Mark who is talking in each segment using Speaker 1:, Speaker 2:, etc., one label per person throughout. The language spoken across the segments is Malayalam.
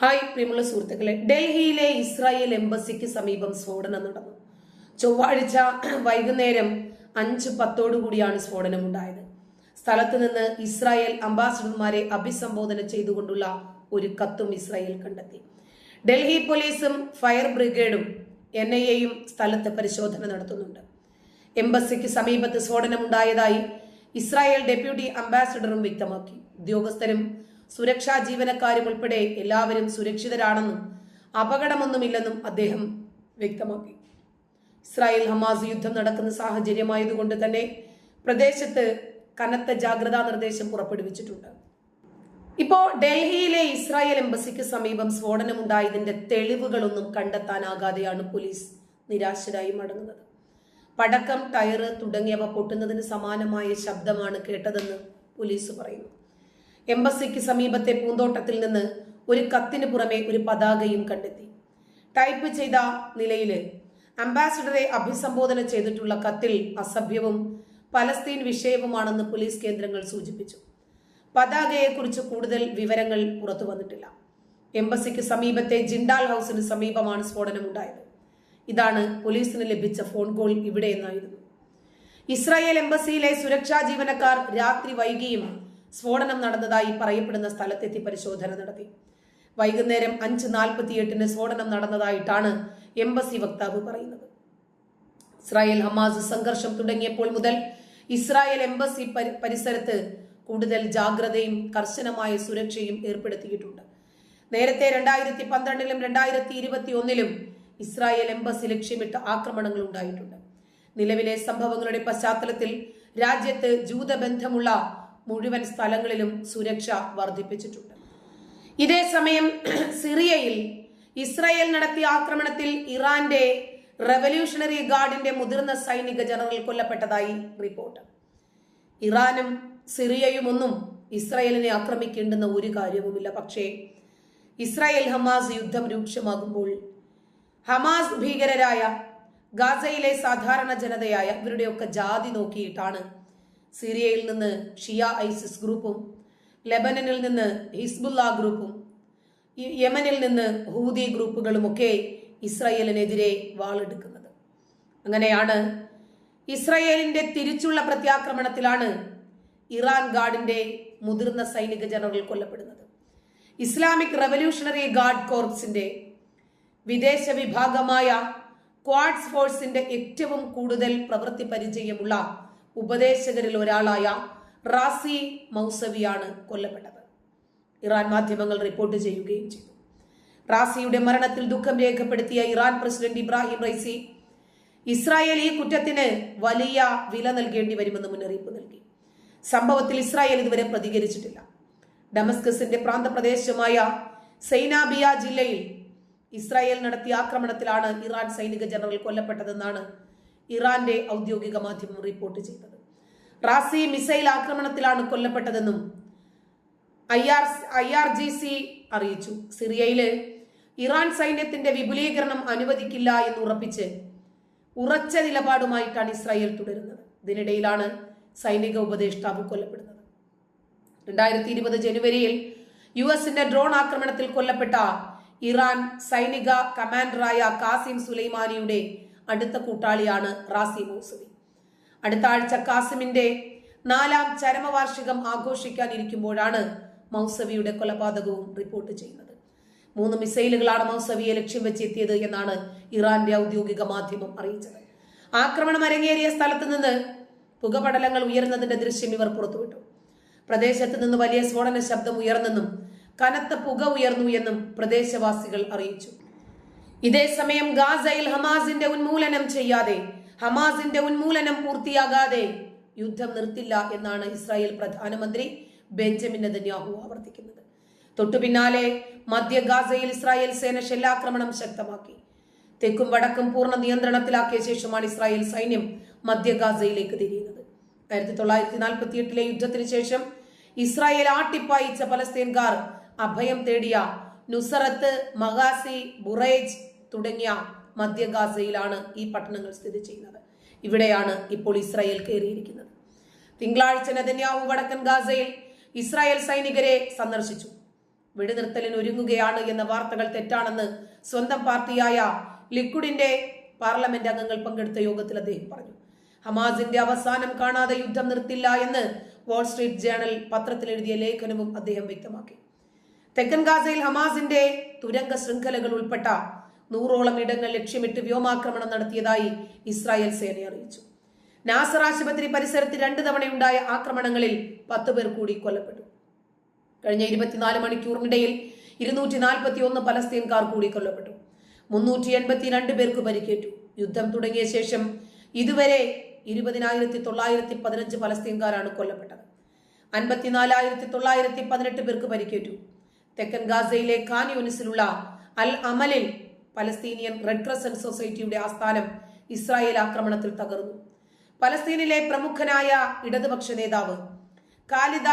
Speaker 1: ഹായ് പ്രിയമുള്ള സുഹൃത്തുക്കളെ. ഡൽഹിയിലെ ഇസ്രായേൽ എംബസിക്ക് സമീപം സ്ഫോടനം നടന്നു. ചൊവ്വാഴ്ച വൈകുന്നേരം അഞ്ച് പത്തോടുകൂടിയാണ് സ്ഫോടനം ഉണ്ടായത്. സ്ഥലത്ത് നിന്ന് ഇസ്രായേൽ അംബാസഡർമാരെ അഭിസംബോധന ചെയ്തുകൊണ്ടുള്ള ഒരു കത്തും ഇസ്രായേൽ കണ്ടെത്തി. ഡൽഹി പോലീസും ഫയർ ബ്രിഗേഡും എൻ ഐ എയും സ്ഥലത്ത് പരിശോധന നടത്തുന്നുണ്ട്. എംബസിക്ക് സമീപത്ത് സ്ഫോടനം ഉണ്ടായതായി ഇസ്രായേൽ ഡെപ്യൂട്ടി അംബാസഡറും വ്യക്തമാക്കി. ഉദ്യോഗസ്ഥരും സുരക്ഷാ ജീവനക്കാരും ഉൾപ്പെടെ എല്ലാവരും സുരക്ഷിതരാണെന്നും അപകടമൊന്നുമില്ലെന്നും അദ്ദേഹം വ്യക്തമാക്കി. ഇസ്രായേൽ ഹമാസ് യുദ്ധം നടക്കുന്ന സാഹചര്യമായതുകൊണ്ട് തന്നെ പ്രദേശത്ത് കനത്ത ജാഗ്രതാ നിർദ്ദേശം പുറപ്പെടുവിച്ചിട്ടുണ്ട്. ഇപ്പോ ഡൽഹിയിലെ ഇസ്രായേൽ എംബസിക്ക് സമീപം സ്ഫോടനമുണ്ടായതിന്റെ തെളിവുകളൊന്നും കണ്ടെത്താനാകാതെയാണ് പോലീസ് നിരാശരായി മടങ്ങുന്നത്. പടക്കം ടയർ തുടങ്ങിയവ പൊട്ടുന്നതിന് സമാനമായ ശബ്ദമാണ് കേട്ടതെന്ന് പോലീസ് പറയുന്നു. എംബസിക്ക് സമീപത്തെ പൂന്തോട്ടത്തിൽ നിന്ന് ഒരു കത്തിന് പുറമെ ഒരു പതാകയും കണ്ടെത്തി. ടൈപ്പ് ചെയ്ത നിലയിൽ അംബാസിഡറെ അഭിസംബോധന ചെയ്തിട്ടുള്ള കത്തിൽ അസഭ്യവും പലസ്തീൻ വിഷയവുമാണെന്ന് പോലീസ് കേന്ദ്രങ്ങൾ സൂചിപ്പിച്ചു. പതാകയെക്കുറിച്ച് കൂടുതൽ വിവരങ്ങൾ പുറത്തു വന്നിട്ടില്ല. എംബസിക്ക് സമീപത്തെ ജിൻഡാൽ ഹൗസിന് സമീപമാണ് സ്ഫോടനമുണ്ടായത്. ഇതാണ് പോലീസിന് ലഭിച്ച ഫോൺ കോൾ ഇവിടെ എന്നായിരുന്നു ഇസ്രായേൽ എംബസിയിലെ സുരക്ഷാ ജീവനക്കാർ രാത്രി വൈകിയും സ്ഫോടനം നടന്നതായി പറയപ്പെടുന്ന സ്ഥലത്തെത്തി പരിശോധന നടത്തി. വൈകുന്നേരം അഞ്ച് നാൽപ്പത്തിയെട്ടിന് സ്ഫോടനം നടന്നതായിട്ടാണ് എംബസി വക്താവ് പറയുന്നത്. ഇസ്രായേൽ ഹമാസ് സംഘർഷം തുടങ്ങിയപ്പോൾ മുതൽ ഇസ്രായേൽ എംബസി പരി- പരിസരത്ത് കൂടുതൽ ജാഗ്രതയും കർശനമായ സുരക്ഷയും ഏർപ്പെടുത്തിയിട്ടുണ്ട്. നേരത്തെ രണ്ടായിരത്തി പന്ത്രണ്ടിലും രണ്ടായിരത്തി ഇരുപത്തി ഒന്നിലും ഇസ്രായേൽ എംബസി ലക്ഷ്യമിട്ട് ആക്രമണങ്ങൾ ഉണ്ടായിട്ടുണ്ട്. നിലവിലെ സംഭവങ്ങളുടെ പശ്ചാത്തലത്തിൽ രാജ്യത്ത് ജൂതബന്ധമുള്ള മുഴുവൻ സ്ഥലങ്ങളിലും സുരക്ഷ വർദ്ധിപ്പിച്ചിട്ടുണ്ട്. ഇതേസമയം സിറിയയിൽ ഇസ്രായേൽ നടത്തിയ ആക്രമണത്തിൽ ഇറാന്റെ റവല്യൂഷണറി ഗാർഡിന്റെ മുതിർന്ന സൈനിക ജനറൽ കൊല്ലപ്പെട്ടതായി റിപ്പോർട്ട്. ഇറാനും സിറിയയും ഒന്നും ഇസ്രായേലിനെ ആക്രമിക്കേണ്ടുന്ന ഒരു കാര്യവുമില്ല. പക്ഷേ ഇസ്രായേൽ ഹമാസ് യുദ്ധം രൂക്ഷമാകുമ്പോൾ ഹമാസ് ഭീകരരായ ഗാസയിലെ സാധാരണ ജനതയായ ഇവരുടെയൊക്കെ ജാതി നോക്കിയിട്ടാണ് സിറിയയിൽ നിന്ന് ഷിയ ഐസിസ് ഗ്രൂപ്പും ലെബനനിൽ നിന്ന് ഹിസ്ബുല്ല ഗ്രൂപ്പും യമനിൽ നിന്ന് ഹൂതി ഗ്രൂപ്പുകളുമൊക്കെ ഇസ്രയേലിനെതിരെ വാളെടുക്കുന്നത്. അങ്ങനെയാണ് ഇസ്രായേലിന്റെ തിരിച്ചുള്ള പ്രത്യാക്രമണത്തിലാണ് ഇറാൻ ഗാർഡിന്റെ മുതിർന്ന സൈനിക ജനറൽ കൊല്ലപ്പെടുന്നത്. ഇസ്ലാമിക് റവല്യൂഷണറി ഗാർഡ് കോർപ്സിന്റെ വിദേശ വിഭാഗമായ ക്വാഡ്സ് ഫോഴ്സിന്റെ ഏറ്റവും കൂടുതൽ പ്രവൃത്തി പരിചയമുള്ള ഉപദേശകരിൽ ഒരാളായ റാസി മൗസവിയാണ് കൊല്ലപ്പെട്ടത്. ഇറാൻ മാധ്യമങ്ങൾ റിപ്പോർട്ട് ചെയ്യുകയും ചെയ്തു. റാസിയുടെ മരണത്തിൽ ദുഃഖം രേഖപ്പെടുത്തിയ Iran president Ebrahim Raisi Israel ഈ കുറ്റത്തിന് വലിയ വില നൽകേണ്ടി വരുമെന്ന് മുന്നറിയിപ്പ് നൽകി. സംഭവത്തിൽ ഇസ്രായേൽ ഇതുവരെ പ്രതികരിച്ചിട്ടില്ല. ഡമസ്കസിന്റെ പ്രാന്തപ്രദേശമായ സൈനാബിയ ജില്ലയിൽ ഇസ്രായേൽ നടത്തിയ ആക്രമണത്തിലാണ് ഇറാൻ സൈനിക ജനറൽ കൊല്ലപ്പെട്ടതെന്നാണ് ഇറാന്റെ ഔദ്യോഗിക മാധ്യമം റിപ്പോർട്ട് ചെയ്തത്. റാസി മിസൈൽ ആക്രമണത്തിലാണ് കൊല്ലപ്പെട്ടതെന്നും I R I R G C അറിയിച്ചു. സിറിയയിൽ ഇറാൻ സൈന്യത്തിന്റെ വിപുലീകരണം അനുവദിക്കില്ല എന്ന് ഉറപ്പിച്ച് ഉറച്ച നിലപാടുമായിട്ടാണ് ഇസ്രായേൽ തുടരുന്നത്. ഇതിനിടയിലാണ് സൈനിക ഉപദേഷ്ടാവ് കൊല്ലപ്പെടുന്നത്. രണ്ടായിരത്തി ഇരുപത് ജനുവരിയിൽ യു എസിന്റെ ഡ്രോൺ ആക്രമണത്തിൽ കൊല്ലപ്പെട്ട ഇറാൻ സൈനിക കമാൻഡറായ കാസിം സുലൈമാനിയുടെ അടുത്ത കൂട്ടാളിയാണ് റാസി മൂസുവി അടുത്ത ആഴ്ച കാസിമിന്റെ നാലാം ചരമവാർഷികം ആഘോഷിക്കാനിരിക്കുമ്പോഴാണ് മൗസവിയുടെ കൊലപാതകവും റിപ്പോർട്ട് ചെയ്യുന്നത്. മൂന്ന് മിസൈലുകളാണ് മൗസവിയെ ലക്ഷ്യം വെച്ചെത്തിയത് എന്നാണ് ഇറാന്റെ ഔദ്യോഗിക മാധ്യമം അറിയിച്ചത്. ആക്രമണം അരങ്ങേറിയ സ്ഥലത്ത് നിന്ന് പുകപടലങ്ങൾ ഉയർന്നതിന്റെ ദൃശ്യം ഇവർ പുറത്തുവിട്ടു. പ്രദേശത്ത് നിന്ന് വലിയ സ്ഫോടന ശബ്ദം ഉയർന്നെന്നും കനത്ത പുക ഉയർന്നു എന്നും പ്രദേശവാസികൾ അറിയിച്ചു. ഇതേസമയം ഗാസയിൽ ഹമാസിന്റെ ഉന്മൂലനം ചെയ്യാതെ ഹമാസിന്റെ ഉന്മൂലനം പൂർത്തിയാകാതെ യുദ്ധം നിർത്തില്ല എന്നാണ് ഇസ്രായേൽ പ്രധാനമന്ത്രി ബെഞ്ചമിൻ നെതന്യാഹു ആവർത്തിക്കുന്നത്. തൊട്ടു പിന്നാലെ മധ്യ ഗാസയിൽ ഇസ്രായേൽ സേന ഷെല്ലാക്രമണം ശക്തമാക്കി. തെക്കും വടക്കും പൂർണ നിയന്ത്രണത്തിലാക്കിയ ശേഷമാണ് ഇസ്രായേൽ സൈന്യം മധ്യ ഗാസയിലേക്ക് തിരിയുന്നത്. ആയിരത്തി തൊള്ളായിരത്തി നാൽപ്പത്തി എട്ടിലെ യുദ്ധത്തിന് ശേഷം ഇസ്രായേൽ ആട്ടിപ്പായിച്ച പലസ്തീൻകാർ അഭയം തേടിയ നുസറത്ത് മഗാസി ബുറേജ് തുടങ്ങിയ മധ്യ ഗാസയിലാണ് ഈ പട്ടണങ്ങൾ സ്ഥിതി ചെയ്യുന്നത്. ഇവിടെയാണ് ഇപ്പോൾ ഇസ്രായേൽ കയറിയിരിക്കുന്നത്. തിങ്കളാഴ്ച നെതന്യാഹു വടക്കൻ ഗാസയിൽ ഇസ്രായേൽ സൈനികരെ സന്ദർശിച്ചു. വെടിനിർത്തലിന് ഒരുങ്ങുകയാണ് എന്ന വാർത്തകൾ തെറ്റാണെന്ന് സ്വന്തം പാർട്ടിയായ ലിക്വിഡിന്റെ പാർലമെന്റ് അംഗങ്ങൾ പങ്കെടുത്ത യോഗത്തിൽ അദ്ദേഹം പറഞ്ഞു. ഹമാസിന്റെ അവസാനം കാണാതെ യുദ്ധം നിർത്തില്ല എന്ന് വാൾസ്ട്രീറ്റ് ജേണൽ പത്രത്തിൽ എഴുതിയ ലേഖനവും അദ്ദേഹം വ്യക്തമാക്കി. തെക്കൻ ഗാസയിൽ ഹമാസിന്റെ തുരങ്ക ശൃംഖലകൾ ഉൾപ്പെട്ട നൂറോളം ഇടങ്ങൾ ലക്ഷ്യമിട്ട് വ്യോമാക്രമണം നടത്തിയതായി ഇസ്രായേൽ സേന അറിയിച്ചു. നാസർ ആശുപത്രി പരിസരത്ത് രണ്ട് തവണയുണ്ടായ ആക്രമണങ്ങളിൽ പത്ത് പേർ കൂടി കൊല്ലപ്പെട്ടു. കഴിഞ്ഞ ഇരുപത്തിനാല് മണിക്കൂറിനിടയിൽ ഇരുന്നൂറ്റി നാൽപ്പത്തി ഒന്ന് പലസ്തീൻകാർ കൂടി കൊല്ലപ്പെട്ടു. മുന്നൂറ്റി എൺപത്തിരണ്ട് പേർക്ക് പരിക്കേറ്റു. യുദ്ധം തുടങ്ങിയ ശേഷം ഇതുവരെ ഇരുപതിനായിരത്തി തൊള്ളായിരത്തി പതിനഞ്ച് പലസ്തീൻകാരാണ് കൊല്ലപ്പെട്ടത്. അൻപത്തിനാലായിരത്തി തൊള്ളായിരത്തി പതിനെട്ട് പേർക്ക് പരിക്കേറ്റു. തെക്കൻ ഗാസയിലെ ഖാൻ യൂണിസിലുള്ള അൽ അമലിൽ പലസ്തീനിയൻ റെഡ് ക്രസന്റ് സൊസൈറ്റിയുടെ ആസ്ഥാനം ഇസ്രായേൽ ആക്രമണത്തിൽ തകർന്നു. പലസ്തീനിലെ പ്രമുഖനായ ഇടതുപക്ഷ നേതാവ് കാലിദ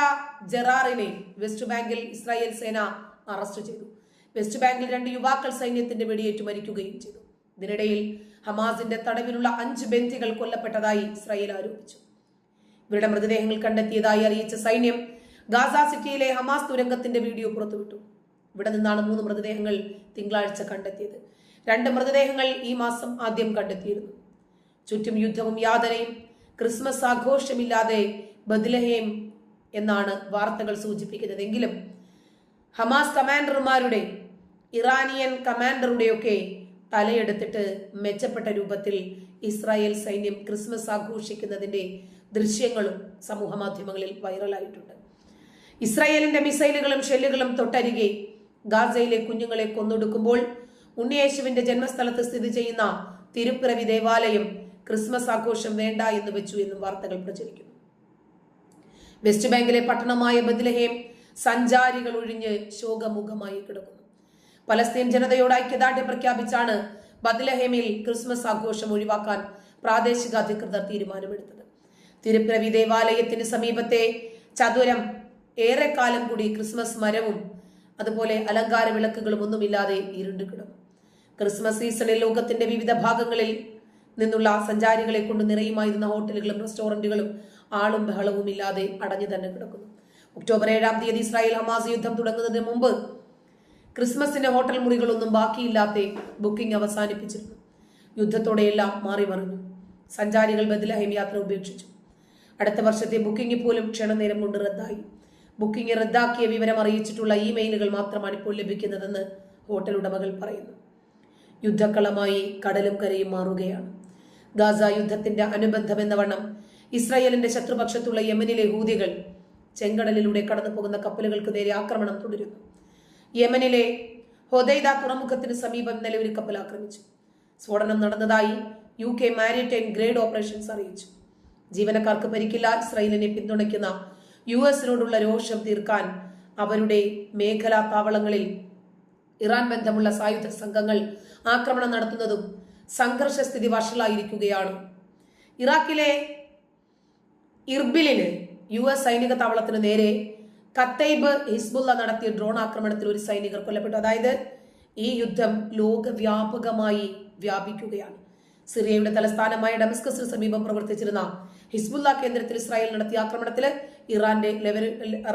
Speaker 1: ജെറാറിനെ വെസ്റ്റ് ബാങ്കിൽ ഇസ്രായേൽ സേന അറസ്റ്റ് ചെയ്തു. വെസ്റ്റ് ബാങ്കിൽ രണ്ട് യുവാക്കൾ സൈന്യത്തിന്റെ വെടിയേറ്റ് മരിക്കുകയും ചെയ്തു. ഇതിനിടയിൽ ഹമാസിന്റെ തടവിലുള്ള അഞ്ച് ബന്ധികൾ കൊല്ലപ്പെട്ടതായി ഇസ്രായേൽ ആരോപിച്ചു. ഇവരുടെ മൃതദേഹങ്ങൾ കണ്ടെത്തിയതായി അറിയിച്ച സൈന്യം ഗാസ സിറ്റിയിലെ ഹമാസ് തുരങ്കത്തിന്റെ വീഡിയോ പുറത്തുവിട്ടു. ഇവിടെ നിന്നാണ് മൂന്ന് മൃതദേഹങ്ങൾ തിങ്കളാഴ്ച കണ്ടെത്തിയത്. രണ്ട് മൃതദേഹങ്ങൾ ഈ മാസം ആദ്യം കണ്ടെത്തിയിരുന്നു. ചുറ്റും യുദ്ധവും യാതനയും ക്രിസ്മസ് ആഘോഷമില്ലാതെ ബദ്ലഹേം എന്നാണ് വാർത്തകൾ സൂചിപ്പിക്കുന്നത്. എങ്കിലും ഹമാസ് കമാൻഡർമാരുടെ ഇറാനിയൻ കമാൻഡറുടെയൊക്കെ തലയെടുത്തിട്ട് മെച്ചപ്പെട്ട രൂപത്തിൽ ഇസ്രായേൽ സൈന്യം ക്രിസ്മസ് ആഘോഷിക്കുന്നതിന്റെ ദൃശ്യങ്ങളും സമൂഹ മാധ്യമങ്ങളിൽ വൈറലായിട്ടുണ്ട്. ഇസ്രായേലിന്റെ മിസൈലുകളും ഷെല്ലുകളും തൊട്ടരികെ ഗാസയിലെ കുഞ്ഞുങ്ങളെ കൊന്നൊടുക്കുമ്പോൾ ഉണ്ണിയേശുവിന്റെ ജന്മസ്ഥലത്ത് സ്ഥിതി ചെയ്യുന്ന തിരുപ്പിറവി ദേവാലയം ക്രിസ്മസ് ആഘോഷം വേണ്ട എന്ന് വെച്ചു എന്നും വാർത്തകൾ പ്രചരിക്കുന്നു. വെസ്റ്റ് ബാങ്കിലെ പട്ടണമായ ബദ്ലഹേം സഞ്ചാരികൾ ഒഴിഞ്ഞ് ശോകമുഖമായി കിടക്കുന്നു. പലസ്തീൻ ജനതയോട് ഐക്യദാർഢ്യം പ്രഖ്യാപിച്ചാണ് ബദ്ലഹേമിൽ ക്രിസ്മസ് ആഘോഷം ഒഴിവാക്കാൻ പ്രാദേശിക അധികൃതർ തീരുമാനമെടുത്തത്. തിരുപ്പിറവി ദേവാലയത്തിന് സമീപത്തെ ചതുരം ഏറെക്കാലം കൂടി ക്രിസ്മസ് മരവും അതുപോലെ അലങ്കാര വിളക്കുകളും ഒന്നുമില്ലാതെ ഇരുണ്ടു കിടും ക്രിസ്മസ് സീസണിൽ ലോകത്തിന്റെ വിവിധ ഭാഗങ്ങളിൽ നിന്നുള്ള സഞ്ചാരികളെ കൊണ്ട് നിറയുമായിരുന്ന ഹോട്ടലുകളും റെസ്റ്റോറന്റുകളും ആളും ബഹളവും ഇല്ലാതെ അടഞ്ഞു തന്നെ കിടക്കുന്നു. ഒക്ടോബർ ഏഴാം തീയതി ഇസ്രായേൽ ഹമാസ് യുദ്ധം തുടങ്ങുന്നതിന് മുമ്പ് ക്രിസ്മസിന്റെ ഹോട്ടൽ മുറികളൊന്നും ബാക്കിയില്ലാത്ത ബുക്കിംഗ് അവസാനിപ്പിച്ചിരുന്നു. യുദ്ധത്തോടെയെല്ലാം മാറി മറിഞ്ഞു. സഞ്ചാരികൾ ബദലഹിം യാത്ര ഉപേക്ഷിച്ചു. അടുത്ത വർഷത്തെ ബുക്കിംഗ് പോലും ക്ഷണനേരം കൊണ്ട് റദ്ദായി. ബുക്കിംഗ് റദ്ദാക്കിയ വിവരം അറിയിച്ചിട്ടുള്ള ഇമെയിലുകൾ മാത്രമാണ് ഇപ്പോൾ ലഭിക്കുന്നതെന്ന് ഹോട്ടൽ ഉടമകൾ പറയുന്നു. യുദ്ധക്കളമായി കടലും കരയും മാറുകയാണ്. ഗാസ യുദ്ധത്തിന്റെ അനുബന്ധം എന്ന വണ്ണം ഇസ്രായേലിന്റെ ശത്രുപക്ഷത്തുള്ള യമനിലെ ഹൂതികൾ ചെങ്കടലിലൂടെ കടന്നു പോകുന്ന കപ്പലുകൾക്ക് നേരെ ആക്രമണം തുടരുന്നു. യമനിലെ ഹൊദൈദ തുറമുഖത്തിന് സമീപം നിലവിൽ കപ്പൽ ആക്രമിച്ചു. സ്ഫോടനം നടന്നതായി U K maritime grade operations അറിയിച്ചു. ജീവനക്കാർക്ക് പരിക്കില്ല ഇസ്രായേലിനെ പിന്തുണയ്ക്കുന്ന യു എസിനോടുള്ള രോഷം തീർക്കാൻ അവരുടെ മേഖലാ താവളങ്ങളിൽ ഇറാൻ ബന്ധമുള്ള സായുധ സംഘങ്ങൾ ആക്രമണം നടത്തുന്നതും സംഘർഷസ്ഥിതി വഷളായിരിക്കുകയാണ്. ഇറാഖിലെ ഇർബിലിന് യു എസ് സൈനിക താവളത്തിന് നേരെ കത്തൈബ് ഹിസ്ബുല്ല നടത്തിയ ഡ്രോൺ ആക്രമണത്തിൽ ഒരു സൈനികർ കൊല്ലപ്പെട്ടു. അതായത് ഈ യുദ്ധം ലോകവ്യാപകമായി വ്യാപിക്കുകയാണ്. സിറിയയുടെ തലസ്ഥാനമായ ഡമസ്കസിന് സമീപം പ്രവർത്തിച്ചിരുന്ന ഹിസ്ബുല്ല കേന്ദ്രത്തിൽ ഇസ്രായേൽ നടത്തിയ ആക്രമണത്തിൽ ഇറാന്റെ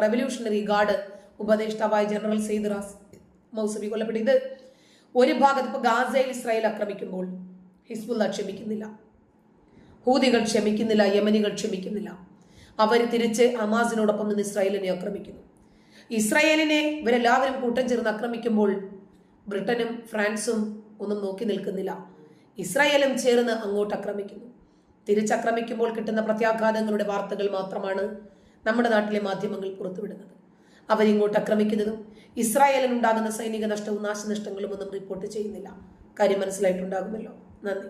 Speaker 1: റെവല്യൂഷണറി ഗാർഡ് ഉപദേഷ്ടാവായ ജനറൽ സെയ്ദ് റാസ് മൗസബി കൊല്ലപ്പെട്ടു. ഇത് ഒരു ഭാഗത്ത് ഇപ്പൊ ഗാസയിൽ ഇസ്രായേൽ ആക്രമിക്കുമ്പോൾ ഹിസ്ബുല്ല ക്ഷമിക്കുന്നില്ല. ഹൂതികൾ ക്ഷമിക്കുന്നില്ല യമനികൾ ക്ഷമിക്കുന്നില്ല. അവർ തിരിച്ച് അമാസിനോടൊപ്പം നിന്ന് ഇസ്രായേലിനെ ആക്രമിക്കുന്നു. ഇസ്രായേലിനെ ഇവരെല്ലാവരും കൂട്ടം ചേർന്ന് ആക്രമിക്കുമ്പോൾ ബ്രിട്ടനും ഫ്രാൻസും ഒന്നും നോക്കി നിൽക്കുന്നില്ല. ഇസ്രായേലും ചേർന്ന് അങ്ങോട്ട് ആക്രമിക്കുന്നു. തിരിച്ചാക്രമിക്കുമ്പോൾ കിട്ടുന്ന പ്രത്യാഘാതങ്ങളുടെ വാർത്തകൾ മാത്രമാണ് നമ്മുടെ നാട്ടിലെ മാധ്യമങ്ങൾ പുറത്തുവിടുന്നത്. അവരിങ്ങോട്ട് ആക്രമിക്കുന്നതും ഇസ്രായേലിനുണ്ടാകുന്ന സൈനിക നഷ്ടവും നാശനഷ്ടങ്ങളും ഒന്നും റിപ്പോർട്ട് ചെയ്യുന്നില്ല. കാര്യം മനസ്സിലായിട്ടുണ്ടാകുമല്ലോ. നന്ദി.